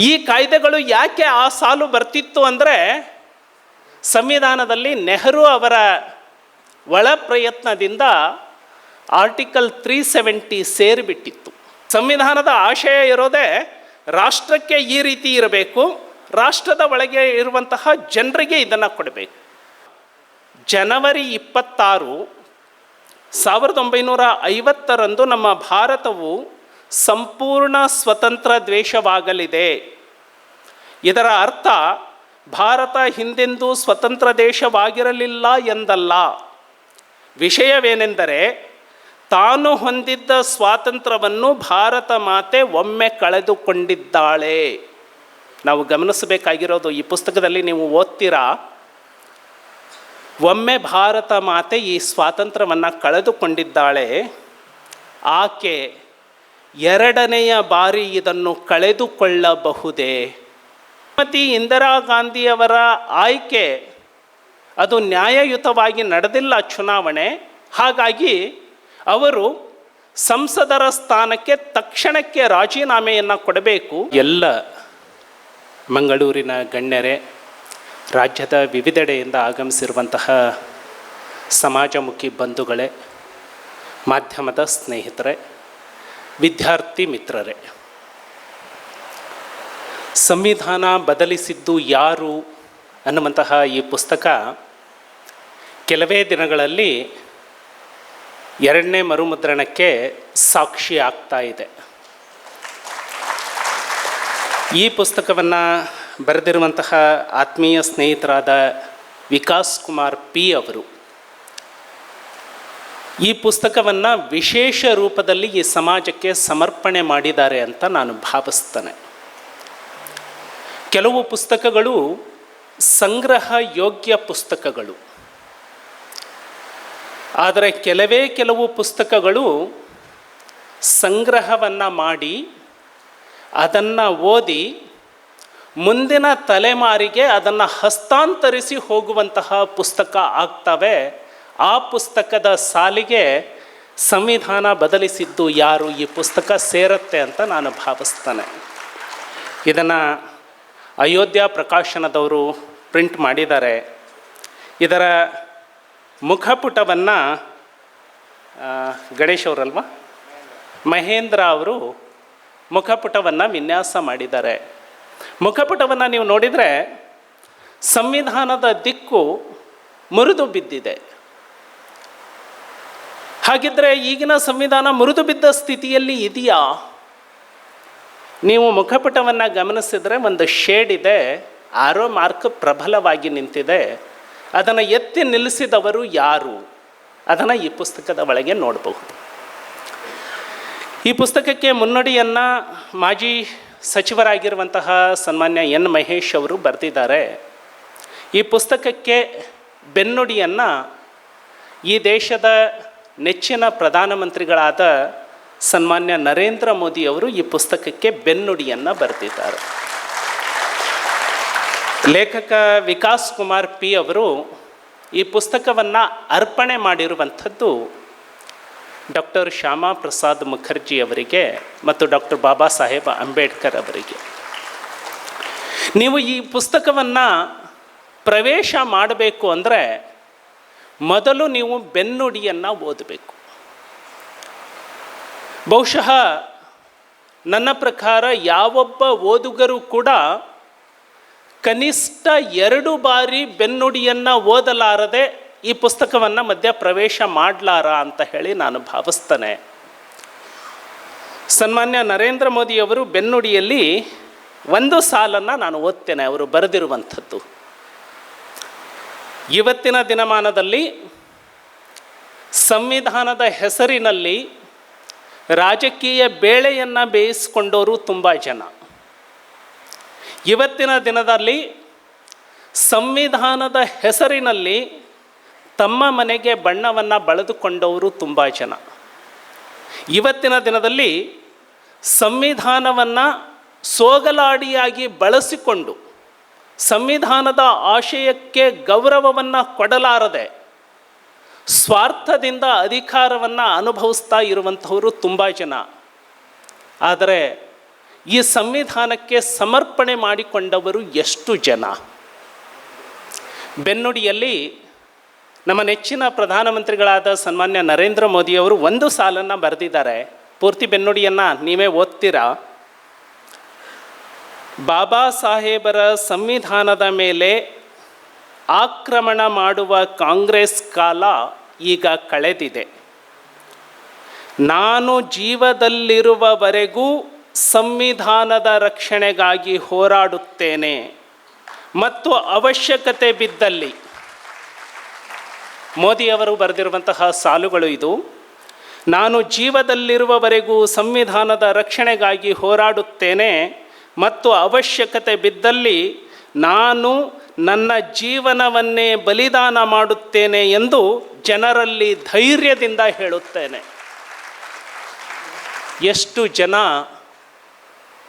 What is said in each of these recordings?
ಈ ಕಾಯ್ದೆಗಳು ಯಾಕೆ ಆ ಸಾಲು ಬರ್ತಿತ್ತು ಅಂದರೆ ಸಂವಿಧಾನದಲ್ಲಿ ನೆಹರು ಅವರ ಒಳ ಪ್ರಯತ್ನದಿಂದ ಆರ್ಟಿಕಲ್ ತ್ರೀ ಸೆವೆಂಟಿ ಸೇರಿಬಿಟ್ಟಿತ್ತು. ಸಂವಿಧಾನದ ಆಶಯ ಇರೋದೇ ರಾಷ್ಟ್ರಕ್ಕೆ ಈ ರೀತಿ ಇರಬೇಕು, ರಾಷ್ಟ್ರದ ಒಳಗೆ ಇರುವಂತಹ ಜನರಿಗೆ ಇದನ್ನು ಕೊಡಬೇಕು. ಜನವರಿ ಇಪ್ಪತ್ತಾರು ಸಾವಿರದ ಒಂಬೈನೂರ ಐವತ್ತರಂದು ನಮ್ಮ ಭಾರತವು ಸಂಪೂರ್ಣ ಸ್ವತಂತ್ರ ದ್ವೇಷವಾಗಲಿದೆ. ಇದರ ಅರ್ಥ, ಭಾರತ ಹಿಂದೆಂದೂ ಸ್ವತಂತ್ರ ದೇಶವಾಗಿರಲಿಲ್ಲ ಎಂದಲ್ಲ. ವಿಷಯವೇನೆಂದರೆ, ತಾನು ಹೊಂದಿದ್ದ ಸ್ವಾತಂತ್ರ್ಯವನ್ನು ಭಾರತ ಮಾತೆ ಒಮ್ಮೆ ಕಳೆದುಕೊಂಡಿದ್ದಾಳೆ. ನಾವು ಗಮನಿಸಬೇಕಾಗಿರೋದು ಈ ಪುಸ್ತಕದಲ್ಲಿ ನೀವು ಓದ್ತೀರಾ? ಒಮ್ಮೆ ಭಾರತ ಮಾತೆ ಈ ಸ್ವಾತಂತ್ರ್ಯವನ್ನು ಕಳೆದುಕೊಂಡಿದ್ದಾಳೆ, ಆಕೆ ಎರಡನೆಯ ಬಾರಿ ಇದನ್ನು ಕಳೆದುಕೊಳ್ಳಬಹುದೇ? ಶ್ರೀಮತಿ ಇಂದಿರಾ ಗಾಂಧಿಯವರ ಆಯ್ಕೆ ಅದು ನ್ಯಾಯಯುತವಾಗಿ ನಡೆದಿಲ್ಲ ಚುನಾವಣೆ. ಹಾಗಾಗಿ ಅವರು ಸಂಸದರ ಸ್ಥಾನಕ್ಕೆ ತಕ್ಷಣಕ್ಕೆ ರಾಜೀನಾಮೆಯನ್ನು ಕೊಡಬೇಕು. ಎಲ್ಲ ಮಂಗಳೂರಿನ ಗಣ್ಯರೇ, ರಾಜ್ಯದ ವಿವಿಧೆಡೆಯಿಂದ ಆಗಮಿಸಿರುವಂತಹ ಸಮಾಜಮುಖಿ ಬಂಧುಗಳೇ, ಮಾಧ್ಯಮದ ಸ್ನೇಹಿತರೆ ವಿದ್ಯಾರ್ಥಿ ಮಿತ್ರರೇ, ಸಂವಿಧಾನ ಬದಲಿಸಿದ್ದು ಯಾರು ಅನ್ನುವಂತಹ ಈ ಪುಸ್ತಕ ಕೆಲವೇ ದಿನಗಳಲ್ಲಿ ಎರಡನೇ ಮರುಮುದ್ರಣಕ್ಕೆ ಸಾಕ್ಷಿ ಆಗ್ತಾ ಇದೆ. ಈ ಪುಸ್ತಕವನ್ನು ಬರೆದಿರುವಂತಹ ಆತ್ಮೀಯ ಸ್ನೇಹಿತರಾದ ವಿಕಾಸ್ ಕುಮಾರ್ ಪಿ ಅವರು ಈ ಪುಸ್ತಕವನ್ನು ವಿಶೇಷ ರೂಪದಲ್ಲಿ ಈ ಸಮಾಜಕ್ಕೆ ಸಮರ್ಪಣೆ ಮಾಡಿದ್ದಾರೆ ಅಂತ ನಾನು ಭಾವಿಸ್ತೇನೆ. ಕೆಲವು ಪುಸ್ತಕಗಳು ಸಂಗ್ರಹ ಯೋಗ್ಯ ಪುಸ್ತಕಗಳು. ಆದರೆ ಕೆಲವೇ ಕೆಲವು ಪುಸ್ತಕಗಳು ಸಂಗ್ರಹವನ್ನು ಮಾಡಿ ಅದನ್ನು ಓದಿ ಮುಂದಿನ ತಲೆಮಾರಿಗೆ ಅದನ್ನು ಹಸ್ತಾಂತರಿಸಿ ಹೋಗುವಂತಹ ಪುಸ್ತಕ ಆಗ್ತವೆ. ಆ ಪುಸ್ತಕದ ಸಾಲಿಗೆ ಸಂವಿಧಾನ ಬದಲಿಸಿದ್ದು ಯಾರು? ಈ ಪುಸ್ತಕ ಸೇರುತ್ತೆ ಅಂತ ನಾನು ಭಾವಿಸ್ತೇನೆ. ಇದನ್ನು ಅಯೋಧ್ಯ ಪ್ರಕಾಶನದವರು ಪ್ರಿಂಟ್ ಮಾಡಿದ್ದಾರೆ. ಇದರ ಮುಖಪುಟವನ್ನು ಗಣೇಶ್ ಅವರಲ್ವಾ? ಮಹೇಂದ್ರ ಅವರು ಮುಖಪುಟವನ್ನು ವಿನ್ಯಾಸ ಮಾಡಿದ್ದಾರೆ. ಮುಖಪುಟವನ್ನು ನೀವು ನೋಡಿದರೆ ಸಂವಿಧಾನದ ದಿಕ್ಕು ಮುರಿದು ಬಿದ್ದಿದೆ. ಹಾಗಿದ್ದರೆ ಈಗಿನ ಸಂವಿಧಾನ ಮುರಿದು ಬಿದ್ದ ಸ್ಥಿತಿಯಲ್ಲಿ ಇದೆಯಾ? ನೀವು ಮುಖಪುಟವನ್ನು ಗಮನಿಸಿದರೆ ಒಂದು ಶೇಡ್ ಇದೆ, ಆರೋ ಮಾರ್ಕ್ ಪ್ರಬಲವಾಗಿ ನಿಂತಿದೆ. ಅದನ್ನು ಎತ್ತಿ ನಿಲ್ಲಿಸಿದವರು ಯಾರು? ಅದನ್ನು ಈ ಪುಸ್ತಕದ ಒಳಗೆ ನೋಡಬಹುದು. ಈ ಪುಸ್ತಕಕ್ಕೆ ಮುನ್ನುಡಿಯನ್ನು ಮಾಜಿ ಸಚಿವರಾಗಿರುವಂತಹ ಸನ್ಮಾನ್ಯ ಎನ್ ಮಹೇಶ್ ಅವರು ಬರೆದಿದ್ದಾರೆ. ಈ ಪುಸ್ತಕಕ್ಕೆ ಬೆನ್ನುಡಿಯನ್ನು ಈ ದೇಶದ ನೆಚ್ಚಿನ ಪ್ರಧಾನಮಂತ್ರಿಗಳಾದ ಸನ್ಮಾನ್ಯ ನರೇಂದ್ರ ಮೋದಿ ಅವರು ಈ ಪುಸ್ತಕಕ್ಕೆ ಬೆನ್ನುಡಿಯನ್ನು ಬರೆದಿದ್ದಾರೆ. ಲೇಖಕ ವಿಕಾಸ್ ಕುಮಾರ್ ಪಿ ಅವರು ಈ ಪುಸ್ತಕವನ್ನು ಅರ್ಪಣೆ ಮಾಡಿರುವಂಥದ್ದು ಡಾಕ್ಟರ್ ಶ್ಯಾಮಾ ಪ್ರಸಾದ್ ಮುಖರ್ಜಿ ಅವರಿಗೆ ಮತ್ತು ಡಾಕ್ಟರ್ ಬಾಬಾ ಸಾಹೇಬ್ ಅಂಬೇಡ್ಕರ್ ಅವರಿಗೆ. ನೀವು ಈ ಪುಸ್ತಕವನ್ನು ಪ್ರವೇಶ ಮಾಡಬೇಕು ಅಂದರೆ ಮೊದಲು ನೀವು ಬೆನ್ನುಡಿಯನ್ನು ಓದಬೇಕು. ಬಹುಶಃ ನನ್ನ ಪ್ರಕಾರ ಯಾವೊಬ್ಬ ಓದುಗರು ಕೂಡ ಕನಿಷ್ಠ ಎರಡು ಬಾರಿ ಬೆನ್ನುಡಿಯನ್ನು ಓದಲಾರದೆ ಈ ಪುಸ್ತಕವನ್ನು ಮಧ್ಯ ಪ್ರವೇಶ ಮಾಡಲಾರ ಅಂತ ಹೇಳಿ ನಾನು ಭಾವಿಸ್ತೇನೆ. ಸನ್ಮಾನ್ಯ ನರೇಂದ್ರ ಮೋದಿಯವರು ಬೆನ್ನುಡಿಯಲ್ಲಿ ಒಂದು ಸಾಲನ್ನು ನಾನು ಓದ್ತೇನೆ, ಅವರು ಬರೆದಿರುವಂಥದ್ದು. ಇವತ್ತಿನ ದಿನಮಾನದಲ್ಲಿ ಸಂವಿಧಾನದ ಹೆಸರಿನಲ್ಲಿ ರಾಜಕೀಯ ಬೇಳೆಯನ್ನು ಬೇಯಿಸಿಕೊಂಡವರು ತುಂಬ ಜನ. ಇವತ್ತಿನ ದಿನದಲ್ಲಿ ಸಂವಿಧಾನದ ಹೆಸರಿನಲ್ಲಿ ತಮ್ಮ ಮನೆಗೆ ಬಣ್ಣವನ್ನು ಬಳೆದುಕೊಂಡವರು ತುಂಬ ಜನ. ಇವತ್ತಿನ ದಿನದಲ್ಲಿ ಸಂವಿಧಾನವನ್ನು ಸೋಗಲಾಡಿಯಾಗಿ ಬಳಸಿಕೊಂಡು ಸಂವಿಧಾನದ ಆಶಯಕ್ಕೆ ಗೌರವವನ್ನು ಕೊಡಲಾರದೆ ಸ್ವಾರ್ಥದಿಂದ ಅಧಿಕಾರವನ್ನು ಅನುಭವಿಸ್ತಾ ಇರುವಂಥವರು ತುಂಬ ಜನ. ಆದರೆ ಈ ಸಂವಿಧಾನಕ್ಕೆ ಸಮರ್ಪಣೆ ಮಾಡಿಕೊಂಡವರು ಎಷ್ಟು ಜನ? ಬೆನ್ನುಡಿಯಲ್ಲಿ ನಮ್ಮ ನೆಚ್ಚಿನ ಪ್ರಧಾನಮಂತ್ರಿಗಳಾದ ಸನ್ಮಾನ್ಯ ನರೇಂದ್ರ ಮೋದಿಯವರು ಒಂದು ಸಾಲನ್ನು ಬರೆದಿದ್ದಾರೆ. ಪೂರ್ತಿ ಬೆನ್ನುಡಿಯನ್ನು ನೀವೇ ಓದ್ತೀರಾ? ಬಾಬಾ ಸಾಹೇಬರ ಸಂವಿಧಾನದ ಮೇಲೆ ಆಕ್ರಮಣ ಮಾಡುವ ಕಾಂಗ್ರೆಸ್ ಕಾಲ ಈಗ ಕಳೆದಿದೆ. ನಾನು ಜೀವದಲ್ಲಿರುವವರೆಗೂ ಸಂವಿಧಾನದ ರಕ್ಷಣೆಗಾಗಿ ಹೋರಾಡುತ್ತೇನೆ ಮತ್ತು ಅವಶ್ಯಕತೆ ಬಿದ್ದಲ್ಲಿ. ಮೋದಿಯವರು ಬರೆದಿರುವಂತಹ ಸಾಲುಗಳು ಇದು. ನಾನು ಜೀವದಲ್ಲಿರುವವರೆಗೂ ಸಂವಿಧಾನದ ರಕ್ಷಣೆಗಾಗಿ ಹೋರಾಡುತ್ತೇನೆ. ಮತ್ತು ಅವಶ್ಯಕತೆ ಬಿದ್ದಲ್ಲಿ ನಾನು ನನ್ನ ಜೀವನವನ್ನೇ ಬಲಿದಾನ ಮಾಡುತ್ತೇನೆ ಎಂದು ಜನರಲ್ಲಿ ಧೈರ್ಯದಿಂದ ಹೇಳುತ್ತೇನೆ. ಎಷ್ಟು ಜನ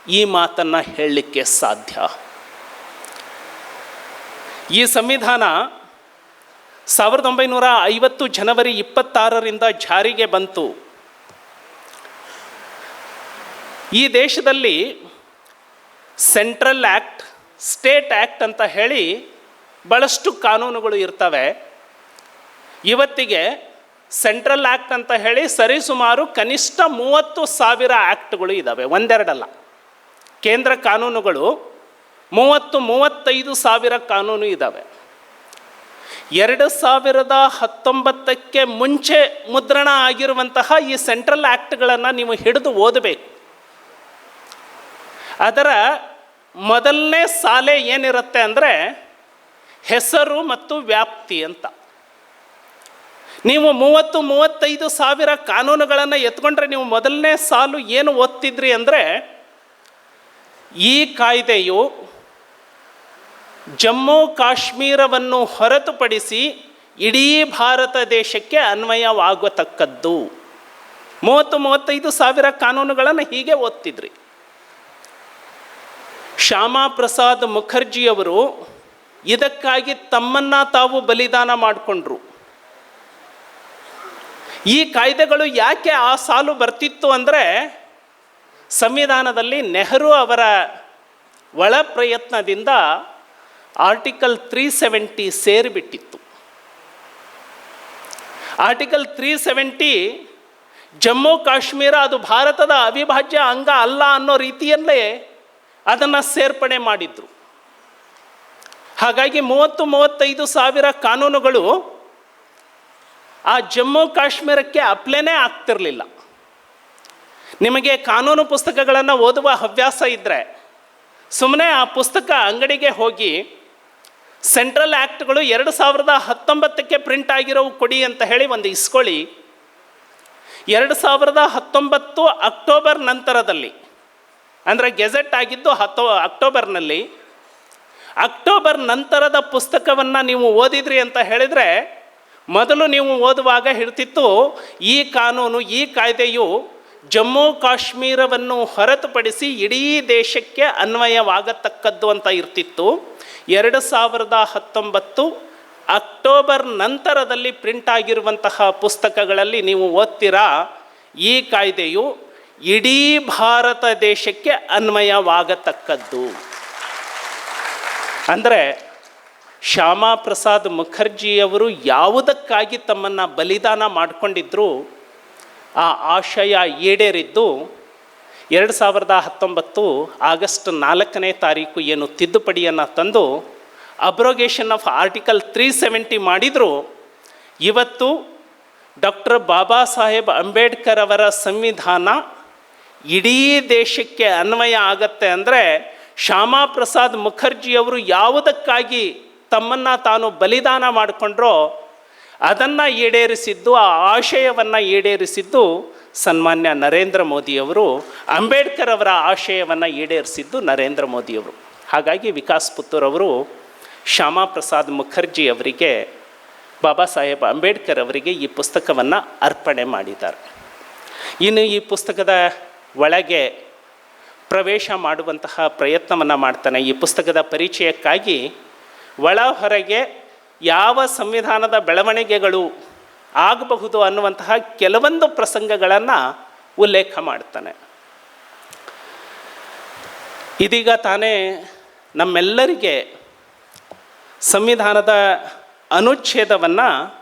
ಈ ಮಾತನ್ನು ಹೇಳಲಿಕ್ಕೆ ಸಾಧ್ಯ? ಈ ಸಂವಿಧಾನ ಸಾವಿರದ ಒಂಬೈನೂರ ಐವತ್ತು ಜನವರಿ ಇಪ್ಪತ್ತಾರರಿಂದ ಜಾರಿಗೆ ಬಂತು. ಈ ದೇಶದಲ್ಲಿ ಸೆಂಟ್ರಲ್ ಆ್ಯಕ್ಟ್ ಸ್ಟೇಟ್ ಆ್ಯಕ್ಟ್ ಅಂತ ಹೇಳಿ ಭಾಳಷ್ಟು ಕಾನೂನುಗಳು ಇರ್ತವೆ. ಇವತ್ತಿಗೆ ಸೆಂಟ್ರಲ್ ಆ್ಯಕ್ಟ್ ಅಂತ ಹೇಳಿ ಸರಿಸುಮಾರು ಕನಿಷ್ಠ ಮೂವತ್ತು ಸಾವಿರ ಆ್ಯಕ್ಟ್ಗಳು ಇದ್ದಾವೆ ಒಂದೆರಡಲ್ಲ. ಕೇಂದ್ರ ಕಾನೂನುಗಳು ಮೂವತ್ತು, ಮೂವತ್ತೈದು ಸಾವಿರ ಕಾನೂನು ಇದ್ದಾವೆ ಎರಡು ಸಾವಿರದ ಹತ್ತೊಂಬತ್ತಕ್ಕೆ ಮುಂಚೆ ಮುದ್ರಣ ಆಗಿರುವಂತಹ ಈ ಸೆಂಟ್ರಲ್ ಆ್ಯಕ್ಟ್ಗಳನ್ನು ನೀವು ಹಿಡಿದು ಓದಬೇಕು. ಅದರ ಮೊದಲನೇ ಸಾಲೆ ಏನಿರುತ್ತೆ ಅಂದರೆ ಹೆಸರು ಮತ್ತು ವ್ಯಾಪ್ತಿ ಅಂತ. ನೀವು ಮೂವತ್ತು ಮೂವತ್ತೈದು ಸಾವಿರ ಕಾನೂನುಗಳನ್ನು ಎತ್ಕೊಂಡ್ರೆ ನೀವು ಮೊದಲನೇ ಸಾಲು ಏನು ಓದ್ತಿದ್ರಿ ಅಂದರೆ ಈ ಕಾಯ್ದೆಯು ಜಮ್ಮು ಕಾಶ್ಮೀರವನ್ನು ಹೊರತುಪಡಿಸಿ ಇಡೀ ಭಾರತ ದೇಶಕ್ಕೆ ಅನ್ವಯವಾಗತಕ್ಕದ್ದು. ಮೂವತ್ತು ಮೂವತ್ತೈದು ಸಾವಿರ ಕಾನೂನುಗಳನ್ನು ಹೀಗೆ ಓದ್ತಿದ್ರಿ. ಶ್ಯಾಮಾ ಪ್ರಸಾದ್ ಮುಖರ್ಜಿಯವರು ಇದಕ್ಕಾಗಿ ತಮ್ಮನ್ನು ತಾವು ಬಲಿದಾನ ಮಾಡಿಕೊಂಡ್ರು. ಈ ಕಾಯ್ದೆಗಳು ಯಾಕೆ ಆ ಸಾಲು ಬರ್ತಿತ್ತು ಅಂದರೆ ಸಂವಿಧಾನದಲ್ಲಿ ನೆಹರು ಅವರ ಒಳ ಪ್ರಯತ್ನದಿಂದ article three seventy ಸೇರಿಬಿಟ್ಟಿತ್ತು. Article three seventy Jammu Kashmir ಅದು ಭಾರತದ ಅವಿಭಾಜ್ಯ ಅಂಗ ಅಲ್ಲ ಅನ್ನೋ ರೀತಿಯಲ್ಲೇ ಅದನ್ನು ಸೇರ್ಪಡೆ ಮಾಡಿದ್ರು. ಹಾಗಾಗಿ ಮೂವತ್ತು, ಮೂವತ್ತೈದು ಸಾವಿರ ಕಾನೂನುಗಳು ಆ ಜಮ್ಮು ಕಾಶ್ಮೀರಕ್ಕೆ ಅಪ್ಲೇನೇ ಆಗ್ತಿರಲಿಲ್ಲ. ನಿಮಗೆ ಕಾನೂನು ಪುಸ್ತಕಗಳನ್ನು ಓದುವ ಹವ್ಯಾಸ ಇದ್ದರೆ ಸುಮ್ಮನೆ ಆ ಪುಸ್ತಕ ಅಂಗಡಿಗೆ ಹೋಗಿ ಸೆಂಟ್ರಲ್ ಆ್ಯಕ್ಟ್ಗಳು ಎರಡು ಸಾವಿರದ ಹತ್ತೊಂಬತ್ತಕ್ಕೆ ಪ್ರಿಂಟ್ ಆಗಿರೋವು ಕೊಡಿ ಅಂತ ಹೇಳಿ ಒಂದು ಇಸ್ಕೊಳ್ಳಿ. ಎರಡು ಸಾವಿರದ ಹತ್ತೊಂಬತ್ತು ಅಕ್ಟೋಬರ್ ನಂತರದಲ್ಲಿ ಅಂದರೆ ಗೆಜೆಟ್ ಆಗಿದ್ದು ಹತ್ತೋ ಅಕ್ಟೋಬರ್ನಲ್ಲಿ. ಅಕ್ಟೋಬರ್ ನಂತರದ ಪುಸ್ತಕವನ್ನು ನೀವು ಓದಿದ್ರಿ ಅಂತ ಹೇಳಿದರೆ, ಮೊದಲು ನೀವು ಓದುವಾಗ ಹೇಳ್ತಿತ್ತು, ಈ ಕಾನೂನು, ಈ ಕಾಯ್ದೆಯು ಜಮ್ಮು ಕಾಶ್ಮೀರವನ್ನು ಹೊರತುಪಡಿಸಿ ಇಡೀ ದೇಶಕ್ಕೆ ಅನ್ವಯವಾಗತಕ್ಕದ್ದು ಅಂತ ಇರ್ತಿತ್ತು. ಎರಡು ಸಾವಿರದ ಹತ್ತೊಂಬತ್ತು ಅಕ್ಟೋಬರ್ ನಂತರದಲ್ಲಿ ಪ್ರಿಂಟ್ ಆಗಿರುವಂತಹ ಪುಸ್ತಕಗಳಲ್ಲಿ ನೀವು ಓದ್ತೀರಾ, ಈ ಕಾಯ್ದೆಯು ಇಡೀ ಭಾರತ ದೇಶಕ್ಕೆ ಅನ್ವಯವಾಗತಕ್ಕದ್ದು. ಅಂದರೆ ಶ್ಯಾಮಾ ಪ್ರಸಾದ್ ಮುಖರ್ಜಿಯವರು ಯಾವುದಕ್ಕಾಗಿ ತಮ್ಮನ್ನು ಬಲಿದಾನ ಮಾಡಿಕೊಂಡಿದ್ರು? ಆ ಆಶಯ ಈಡೇರಿದ್ದು ಎರಡು ಸಾವಿರದ ಹತ್ತೊಂಬತ್ತು ಆಗಸ್ಟ್ ನಾಲ್ಕನೇ ತಾರೀಕು ಏನು ತಿದ್ದುಪಡಿಯನ್ನು ತಂದು abrogation of article three seventy ಮಾಡಿದರೂ. ಇವತ್ತು ಡಾಕ್ಟರ್ ಬಾಬಾ ಸಾಹೇಬ್ ಅಂಬೇಡ್ಕರ್ ಅವರ ಸಂವಿಧಾನ ಇಡೀ ದೇಶಕ್ಕೆ ಅನ್ವಯ ಆಗತ್ತೆ ಅಂದರೆ ಶ್ಯಾಮಾ ಪ್ರಸಾದ್ ಮುಖರ್ಜಿಯವರು ಯಾವುದಕ್ಕಾಗಿ ತಮ್ಮನ್ನು ತಾನು ಬಲಿದಾನ ಮಾಡಿಕೊಂಡ್ರೋ ಅದನ್ನು ಈಡೇರಿಸಿದ್ದು, ಆ ಆಶಯವನ್ನು ಈಡೇರಿಸಿದ್ದು ಸನ್ಮಾನ್ಯ ನರೇಂದ್ರ ಮೋದಿಯವರು, ಅಂಬೇಡ್ಕರ್ ಅವರ ಆಶಯವನ್ನು ಈಡೇರಿಸಿದ್ದು ನರೇಂದ್ರ ಮೋದಿಯವರು. ಹಾಗಾಗಿ ವಿಕಾಸ್ ಪುತ್ತೂರವರು ಶ್ಯಾಮಾ ಪ್ರಸಾದ್ ಮುಖರ್ಜಿ ಅವರಿಗೆ, ಬಾಬಾ ಸಾಹೇಬ್ ಅಂಬೇಡ್ಕರ್ ಅವರಿಗೆ ಈ ಪುಸ್ತಕವನ್ನು ಅರ್ಪಣೆ ಮಾಡಿದ್ದಾರೆ. ಇನ್ನು ಈ ಪುಸ್ತಕದ ಒಳಗೆ ಪ್ರವೇಶ ಮಾಡುವಂತಹ ಪ್ರಯತ್ನವನ್ನು ಮಾಡ್ತಾನೆ. ಈ ಪುಸ್ತಕದ ಪರಿಚಯಕ್ಕಾಗಿ ಒಳ ಹೊರಗೆ ಯಾವ ಸಂವಿಧಾನದ ಬೆಳವಣಿಗೆಗಳು ಆಗಬಹುದು ಅನ್ನುವಂತಹ ಕೆಲವೊಂದು ಪ್ರಸಂಗಗಳನ್ನು ಉಲ್ಲೇಖ ಮಾಡ್ತಾನೆ. ಇದೀಗ ತಾನೇ ನಮ್ಮೆಲ್ಲರಿಗೆ ಸಂವಿಧಾನದ ಅನುಚ್ಛೇದವನ್ನು,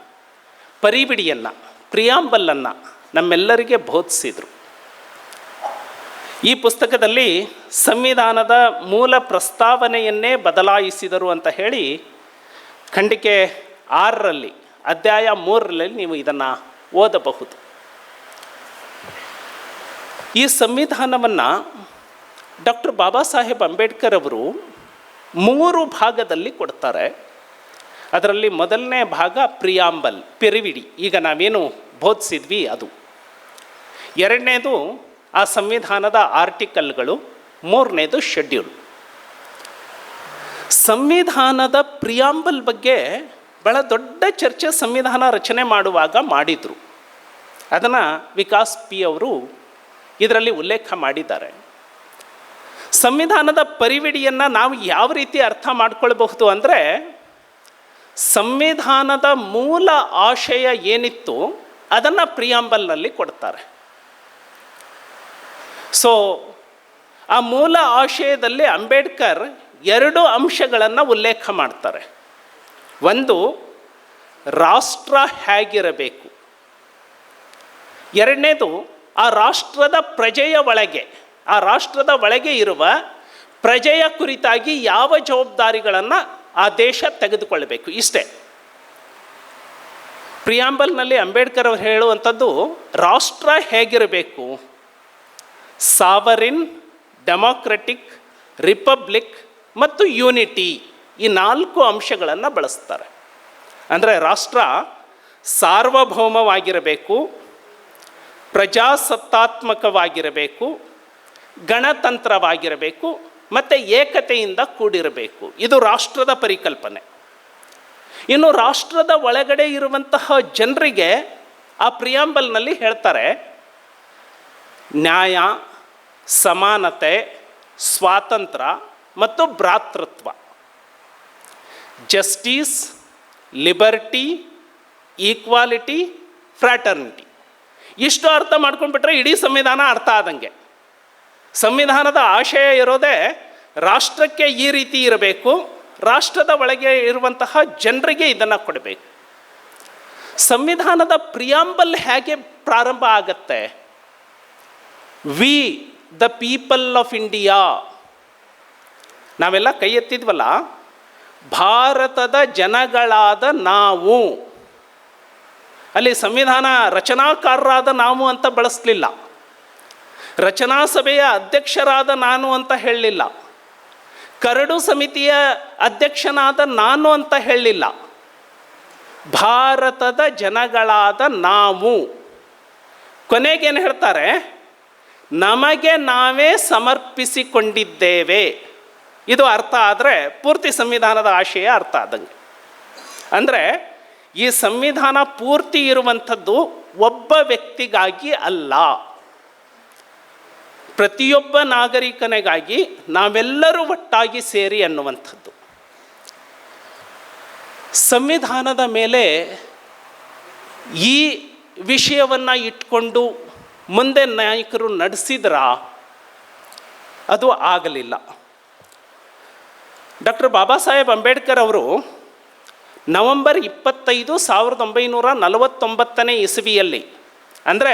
ಪರಿಬಿಡಿಯನ್ನು ಪ್ರಿಯಾಂಬಲ್ಲನ್ನು ನಮ್ಮೆಲ್ಲರಿಗೆ ಬೋಧಿಸಿದರು. ಈ ಪುಸ್ತಕದಲ್ಲಿ ಸಂವಿಧಾನದ ಮೂಲ ಪ್ರಸ್ತಾವನೆಯನ್ನೇ ಬದಲಾಯಿಸಿದರು ಅಂತ ಹೇಳಿ ಖಂಡಿಕೆ ಆರರಲ್ಲಿ, ಅಧ್ಯಾಯ ಮೂರರಲ್ಲಿ ನೀವು ಇದನ್ನು ಓದಬಹುದು. ಈ ಸಂವಿಧಾನವನ್ನು ಡಾಕ್ಟರ್ ಬಾಬಾ ಸಾಹೇಬ್ ಅಂಬೇಡ್ಕರ್ ಅವರು ಮೂರು ಭಾಗದಲ್ಲಿ ಕೊಡ್ತಾರೆ. ಅದರಲ್ಲಿ ಮೊದಲನೇ ಭಾಗ ಪ್ರಿಯಾಂಬಲ್, ಪಿರಿವಿಡಿ. ಈಗ ನಾವೇನು ಬೋಧಿಸಿದ್ವಿ ಅದು. ಎರಡನೇದು ಆ ಸಂವಿಧಾನದ ಆರ್ಟಿಕಲ್ಗಳು ಮೂರನೇದು ಶೆಡ್ಯೂಲ್ ಸಂವಿಧಾನದ ಪ್ರಿಯಾಂಬಲ್ ಬಗ್ಗೆ ಬಹಳ ದೊಡ್ಡ ಚರ್ಚೆ ಸಂವಿಧಾನ ರಚನೆ ಮಾಡುವಾಗ ಮಾಡಿದರು. ಅದನ್ನು ವಿಕಾಸ್ ಪಿ ಅವರು ಇದರಲ್ಲಿ ಉಲ್ಲೇಖ ಮಾಡಿದ್ದಾರೆ. ಸಂವಿಧಾನದ ಪರಿವಿಡಿಯನ್ನು ನಾವು ಯಾವ ರೀತಿ ಅರ್ಥ ಮಾಡ್ಕೊಳ್ಬಹುದು ಅಂದರೆ, ಸಂವಿಧಾನದ ಮೂಲ ಆಶಯ ಏನಿತ್ತು ಅದನ್ನು ಪ್ರಿಯಾಂಬಲ್ನಲ್ಲಿ ಕೊಡ್ತಾರೆ. ಸೊ ಆ ಮೂಲ ಆಶಯದಲ್ಲಿ ಅಂಬೇಡ್ಕರ್ ಎರಡು ಅಂಶಗಳನ್ನು ಉಲ್ಲೇಖ ಮಾಡ್ತಾರೆ. ಒಂದು, ರಾಷ್ಟ್ರ ಹೇಗಿರಬೇಕು? ಎರಡನೇದು, ಆ ರಾಷ್ಟ್ರದ ಪ್ರಜೆಯ ಒಳಗೆ, ಆ ರಾಷ್ಟ್ರದ ಒಳಗೆ ಇರುವ ಪ್ರಜೆಯ ಕುರಿತಾಗಿ ಯಾವ ಜವಾಬ್ದಾರಿಗಳನ್ನು ಆ ದೇಶ ತೆಗೆದುಕೊಳ್ಳಬೇಕು? ಇಷ್ಟೇ. ಪ್ರಿಯಾಂಬಲ್ನಲ್ಲಿ ಅಂಬೇಡ್ಕರ್ ಅವರು ಹೇಳುವಂಥದ್ದು, ರಾಷ್ಟ್ರ ಹೇಗಿರಬೇಕು? ಸಾವರಿನ್, ಡೆಮಾಕ್ರೆಟಿಕ್, ರಿಪಬ್ಲಿಕ್ ಮತ್ತು ಯೂನಿಟಿ ಈ ನಾಲ್ಕು ಅಂಶಗಳನ್ನು ಬಳಸ್ತಾರೆ. ಅಂದರೆ ರಾಷ್ಟ್ರ ಸಾರ್ವಭೌಮವಾಗಿರಬೇಕು, ಪ್ರಜಾಸತ್ತಾತ್ಮಕವಾಗಿರಬೇಕು, ಗಣತಂತ್ರವಾಗಿರಬೇಕು ಮತ್ತು ಏಕತೆಯಿಂದ ಕೂಡಿರಬೇಕು. ಇದು ರಾಷ್ಟ್ರದ ಪರಿಕಲ್ಪನೆ. ಇನ್ನು ರಾಷ್ಟ್ರದ ಒಳಗಡೆ ಇರುವಂತಹ ಜನರಿಗೆ ಆ ಪ್ರಿಯಾಂಬಲ್ನಲ್ಲಿ ಹೇಳ್ತಾರೆ, ನ್ಯಾಯ ಸಮಾನತೆ ಸ್ವಾತಂತ್ರ್ಯ ಮತ್ತು ಭ್ರಾತೃತ್ವ. Justice, liberty, equality, fraternity. ಇಷ್ಟು ಅರ್ಥ ಮಾಡ್ಕೊಂಡ್ಬಿಟ್ರೆ ಇಡೀ ಸಂವಿಧಾನ ಅರ್ಥ ಆದಂಗೆ. ಸಂವಿಧಾನದ ಆಶಯ ಇರೋದೇ ರಾಷ್ಟ್ರಕ್ಕೆ ಈ ರೀತಿ ಇರಬೇಕು, ರಾಷ್ಟ್ರದ ಒಳಗೆ ಇರುವಂತಹ ಜನರಿಗೆ ಇದನ್ನು ಕೊಡಬೇಕು. ಸಂವಿಧಾನದ ಪ್ರಿಯಾಂಬಲ್ ಹೇಗೆ ಪ್ರಾರಂಭ ಆಗತ್ತೆ? We the people of India ನಾವೆಲ್ಲ ಕೈ ಎತ್ತಿದ್ವಲ್ಲ? ಭಾರತದ ಜನಗಳಾದ ನಾವು. ಅಲ್ಲಿ ಸಂವಿಧಾನ ರಚನಾಕಾರರಾದ ನಾವು ಅಂತ ಬಳಸಲಿಲ್ಲ. ರಚನಾ ಸಭೆಯ ಅಧ್ಯಕ್ಷರಾದ ನಾನು ಅಂತ ಹೇಳಲಿಲ್ಲ. ಕರಡು ಸಮಿತಿಯ ಅಧ್ಯಕ್ಷನಾದ ನಾನು ಅಂತ ಹೇಳಲಿಲ್ಲ. ಭಾರತದ ಜನಗಳಾದ ನಾವು. ಕೊನೆಗೇನು ಹೇಳ್ತಾರೆ? ನಮಗೆ ನಾವೇ ಸಮರ್ಪಿಸಿಕೊಂಡಿದ್ದೇವೆ. ಇದು ಅರ್ಥ ಆದರೆ ಪೂರ್ತಿ ಸಂವಿಧಾನದ ಆಶಯ ಅರ್ಥ ಆದಂಗೆ. ಅಂದರೆ ಈ ಸಂವಿಧಾನ ಪೂರ್ತಿ ಇರುವಂಥದ್ದು ಒಬ್ಬ ವ್ಯಕ್ತಿಗಾಗಿ ಅಲ್ಲ. ಪ್ರತಿಯೊಬ್ಬ ನಾಗರಿಕನಿಗಾಗಿ ನಾವೆಲ್ಲರೂ ಒಟ್ಟಾಗಿ ಸೇರಿ ಅನ್ನುವಂಥದ್ದು. ಸಂವಿಧಾನದ ಮೇಲೆ ಈ ವಿಷಯವನ್ನು ಇಟ್ಕೊಂಡು ಮುಂದೆ ನಾಯಕರು ನಡೆಸಿದ್ರ? ಅದು ಆಗಲಿಲ್ಲ. ಡಾಕ್ಟರ್ ಬಾಬಾ ಸಾಹೇಬ್ ಅಂಬೇಡ್ಕರ್ ಅವರು ನವಂಬರ್ ಇಪ್ಪತ್ತೈದು ಸಾವಿರದ ಒಂಬೈನೂರ ನಲವತ್ತೊಂಬತ್ತನೇ ಇಸವಿಯಲ್ಲಿ, ಅಂದರೆ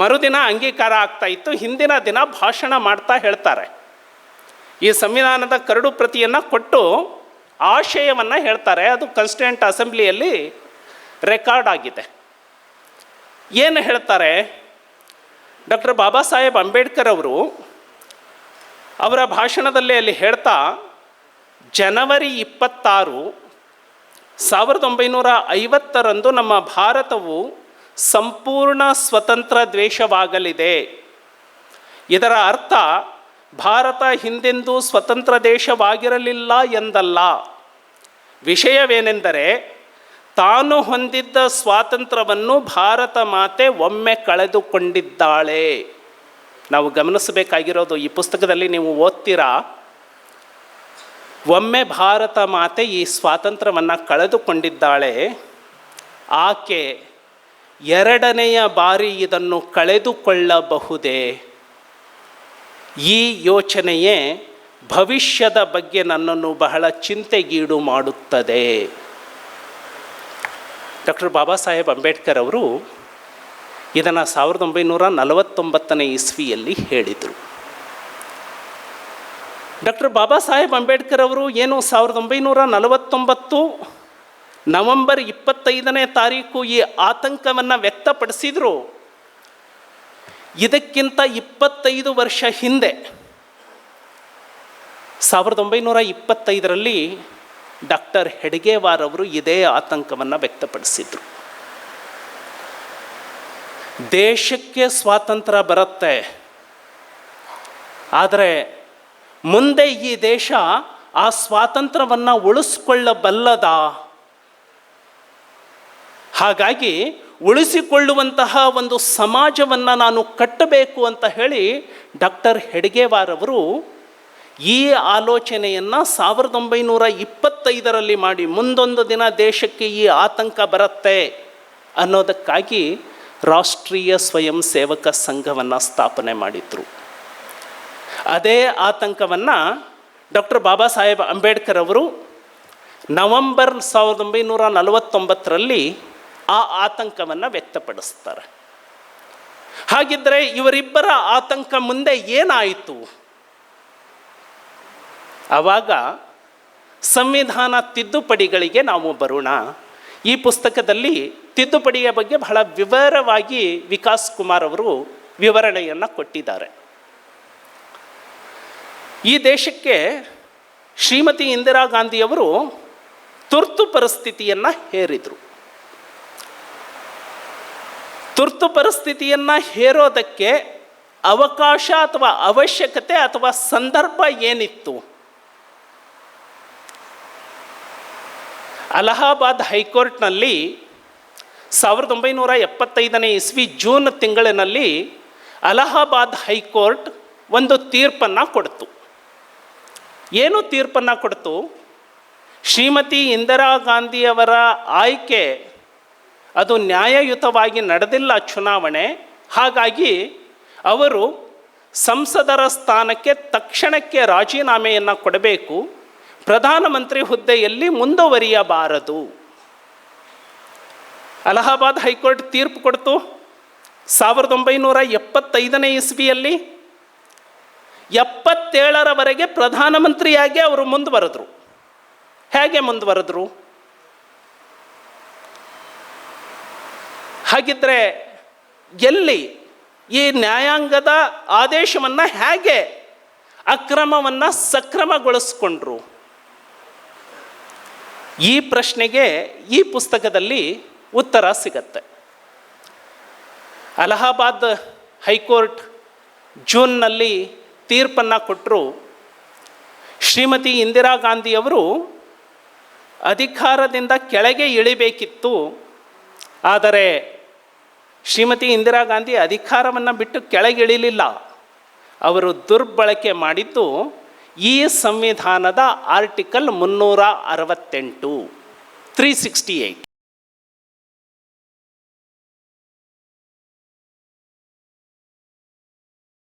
ಮರುದಿನ ಅಂಗೀಕಾರ ಆಗ್ತಾ ಇತ್ತು, ಹಿಂದಿನ ದಿನ ಭಾಷಣ ಮಾಡ್ತಾ ಹೇಳ್ತಾರೆ. ಈ ಸಂವಿಧಾನದ ಕರಡು ಪ್ರತಿಯನ್ನು ಕೊಟ್ಟು ಆಶಯವನ್ನು ಹೇಳ್ತಾರೆ. ಅದು ಕಾನ್ಸ್ಟಿಟ್ಯೂಂಟ್ ಅಸೆಂಬ್ಲಿಯಲ್ಲಿ ರೆಕಾರ್ಡ್ ಆಗಿದೆ. ಏನು ಹೇಳ್ತಾರೆ? ಡಾಕ್ಟರ್ ಬಾಬಾ ಸಾಹೇಬ್ ಅಂಬೇಡ್ಕರ್ ಅವರು ಅವರ ಭಾಷಣದಲ್ಲಿ ಅಲ್ಲಿ ಹೇಳ್ತಾ, ಜನವರಿ ಇಪ್ಪತ್ತಾರು, ಸಾವಿರದ ಒಂಬೈನೂರ ಐವತ್ತರಂದು ನಮ್ಮ ಭಾರತವು ಸಂಪೂರ್ಣ ಸ್ವತಂತ್ರ ದ್ವೇಷವಾಗಲಿದೆ ಇದರ ಅರ್ಥ, ಭಾರತ ಹಿಂದೆಂದೂ ಸ್ವತಂತ್ರ ದೇಶವಾಗಿರಲಿಲ್ಲ ಎಂದಲ್ಲ. ವಿಷಯವೇನೆಂದರೆ ತಾನು ಹೊಂದಿದ್ದ ಸ್ವಾತಂತ್ರ್ಯವನ್ನು ಭಾರತ ಮಾತೆ ಒಮ್ಮೆ ಕಳೆದುಕೊಂಡಿದ್ದಾಳೆ. ನಾವು ಗಮನಿಸಬೇಕಾಗಿರೋದು ಈ ಪುಸ್ತಕದಲ್ಲಿ ನೀವು ಓದ್ತೀರಾ? ಒಮ್ಮೆ ಭಾರತ ಮಾತೆ ಈ ಸ್ವಾತಂತ್ರ್ಯವನ್ನು ಕಳೆದುಕೊಂಡಿದ್ದಾಳೆ. ಆಕೆ ಎರಡನೆಯ ಬಾರಿ ಇದನ್ನು ಕಳೆದುಕೊಳ್ಳಬಹುದೇ? ಈ ಯೋಚನೆಯೇ ಭವಿಷ್ಯದ ಬಗ್ಗೆ ನನ್ನನ್ನು ಬಹಳ ಚಿಂತೆಗೀಡು ಮಾಡುತ್ತದೆ. ಡಾಕ್ಟರ್ ಬಾಬಾ ಸಾಹೇಬ್ ಅಂಬೇಡ್ಕರ್ ಅವರು ಇದನ್ನು ಸಾವಿರದ ಒಂಬೈನೂರ ನಲವತ್ತೊಂಬತ್ತನೇ ಇಸ್ವಿಯಲ್ಲಿ ಹೇಳಿದರು. ಡಾಕ್ಟರ್ ಬಾಬಾ ಸಾಹೇಬ್ ಅಂಬೇಡ್ಕರ್ ಅವರು ಏನು ಸಾವಿರದ ಒಂಬೈನೂರ ನಲವತ್ತೊಂಬತ್ತು ನವೆಂಬರ್ ಇಪ್ಪತ್ತೈದನೇ ತಾರೀಕು ಈ ಆತಂಕವನ್ನು ವ್ಯಕ್ತಪಡಿಸಿದರು. ಇದಕ್ಕಿಂತ ಇಪ್ಪತ್ತೈದು ವರ್ಷ ಹಿಂದೆ ಸಾವಿರದ ಒಂಬೈನೂರ ಇಪ್ಪತ್ತೈದರಲ್ಲಿ ಡಾಕ್ಟರ್ ಹೆಡ್ಗೇವಾರ್ ಅವರು ಇದೇ ಆತಂಕವನ್ನು ವ್ಯಕ್ತಪಡಿಸಿದರು. ದೇಶಕ್ಕೆ ಸ್ವಾತಂತ್ರ್ಯ ಬರುತ್ತೆ. ಆದರೆ ಮುಂದೆ ಈ ದೇಶ ಆ ಸ್ವಾತಂತ್ರ್ಯವನ್ನು ಉಳಿಸ್ಕೊಳ್ಳಬಲ್ಲದ? ಹಾಗಾಗಿ ಉಳಿಸಿಕೊಳ್ಳುವಂತಹ ಒಂದು ಸಮಾಜವನ್ನು ನಾನು ಕಟ್ಟಬೇಕು ಅಂತ ಹೇಳಿ ಡಾಕ್ಟರ್ ಹೆಡ್ಗೇವಾರ್ ಅವರು ಈ ಆಲೋಚನೆಯನ್ನು ಸಾವಿರದ ಒಂಬೈನೂರ ಇಪ್ಪತ್ತೈದರಲ್ಲಿ ಮಾಡಿ ಮುಂದೊಂದು ದಿನ ದೇಶಕ್ಕೆ ಈ ಆತಂಕ ಬರುತ್ತೆ ಅನ್ನೋದಕ್ಕಾಗಿ ರಾಷ್ಟ್ರೀಯ ಸ್ವಯಂ ಸೇವಕ ಸಂಘವನ್ನು ಸ್ಥಾಪನೆ ಮಾಡಿದರು. ಅದೇ ಆತಂಕವನ್ನು ಡಾಕ್ಟರ್ ಬಾಬಾ ಸಾಹೇಬ್ ಅಂಬೇಡ್ಕರ್ ಅವರು ನವಂಬರ್ ಸಾವಿರದ ಒಂಬೈನೂರ ನಲವತ್ತೊಂಬತ್ತರಲ್ಲಿ ಆ ಆತಂಕವನ್ನು ವ್ಯಕ್ತಪಡಿಸ್ತಾರೆ. ಹಾಗಿದ್ದರೆ ಇವರಿಬ್ಬರ ಆತಂಕ ಮುಂದೆ ಏನಾಯಿತು? ಆವಾಗ ಸಂವಿಧಾನ ತಿದ್ದುಪಡಿಗಳಿಗೆ ನಾವು ಬರೋಣ. ಈ ಪುಸ್ತಕದಲ್ಲಿ ತಿದ್ದುಪಡಿಯ ಬಗ್ಗೆ ಬಹಳ ವಿವರವಾಗಿ ವಿಕಾಸ್ ಕುಮಾರ್ ಅವರು ವಿವರಣೆಯನ್ನು ಕೊಟ್ಟಿದ್ದಾರೆ. ಈ ದೇಶಕ್ಕೆ ಶ್ರೀಮತಿ ಇಂದಿರಾ ಗಾಂಧಿಯವರು ತುರ್ತು ಪರಿಸ್ಥಿತಿಯನ್ನು ಹೇರಿದರು. ತುರ್ತು ಪರಿಸ್ಥಿತಿಯನ್ನು ಹೇರೋದಕ್ಕೆ ಅವಕಾಶ ಅಥವಾ ಅವಶ್ಯಕತೆ ಅಥವಾ ಸಂದರ್ಭ ಏನಿತ್ತು? ಅಲಹಾಬಾದ್ ಹೈಕೋರ್ಟ್ನಲ್ಲಿ ಸಾವಿರದ ಒಂಬೈನೂರ ಎಪ್ಪತ್ತೈದನೇ ಇಸ್ವಿ ಜೂನ್ ತಿಂಗಳಿನಲ್ಲಿ ಅಲಹಾಬಾದ್ ಹೈಕೋರ್ಟ್ ಒಂದು ತೀರ್ಪನ್ನು ಕೊಡ್ತು. ಏನು ತೀರ್ಪನ್ನು ಕೊಡ್ತು? ಶ್ರೀಮತಿ ಇಂದಿರಾ ಗಾಂಧಿಯವರ ಆಯ್ಕೆ ಅದು ನ್ಯಾಯಯುತವಾಗಿ ನಡೆದಿಲ್ಲ ಚುನಾವಣೆ, ಹಾಗಾಗಿ ಅವರು ಸಂಸದರ ಸ್ಥಾನಕ್ಕೆ ತಕ್ಷಣಕ್ಕೆ ರಾಜೀನಾಮೆಯನ್ನು ಕೊಡಬೇಕು. ಪ್ರಧಾನಮಂತ್ರಿ ಹುದ್ದೆಯಲ್ಲಿ ಮುಂದುವರಿಯಬಾರದು. ಅಲಹಾಬಾದ್ ಹೈಕೋರ್ಟ್ ತೀರ್ಪು ಕೊಡ್ತು. ಸಾವಿರದ ಒಂಬೈನೂರ ಎಪ್ಪತ್ತೈದನೇ ಇಸ್ವಿಯಲ್ಲಿ ಎಪ್ಪತ್ತೇಳರವರೆಗೆ ಪ್ರಧಾನಮಂತ್ರಿಯಾಗಿ ಅವರು ಮುಂದುವರೆದ್ರು. ಹೇಗೆ ಮುಂದುವರೆದ್ರು? ಹಾಗಿದ್ರೆ ಎಲ್ಲಿ ಈ ನ್ಯಾಯಾಂಗದ ಆದೇಶವನ್ನು ಹೇಗೆ ಅಕ್ರಮವನ್ನು ಸಕ್ರಮಗೊಳಿಸ್ಕೊಂಡ್ರು? ಈ ಪ್ರಶ್ನೆಗೆ ಈ ಪುಸ್ತಕದಲ್ಲಿ ಉತ್ತರ ಸಿಗತ್ತೆ. ಅಲಹಾಬಾದ್ ಹೈಕೋರ್ಟ್ ಜೂನ್ನಲ್ಲಿ ತೀರ್ಪನ್ನು ಕೊಟ್ಟರು ಶ್ರೀಮತಿ ಇಂದಿರಾ ಗಾಂಧಿಯವರು ಅಧಿಕಾರದಿಂದ ಕೆಳಗೆ ಇಳಿಬೇಕಿತ್ತು. ಆದರೆ ಶ್ರೀಮತಿ ಇಂದಿರಾ ಗಾಂಧಿ ಅಧಿಕಾರವನ್ನು ಬಿಟ್ಟು ಕೆಳಗಿಳಿಲಿಲ್ಲ ಅವರು ದುರ್ಬಳಕೆ ಮಾಡಿದ್ದು ಈ ಸಂವಿಧಾನದ ಆರ್ಟಿಕಲ್ ಮುನ್ನೂರ ಅರವತ್ತೆಂಟು ತ್ರೀ ಸಿಕ್ಸ್ಟಿ ಏಯ್ಟ್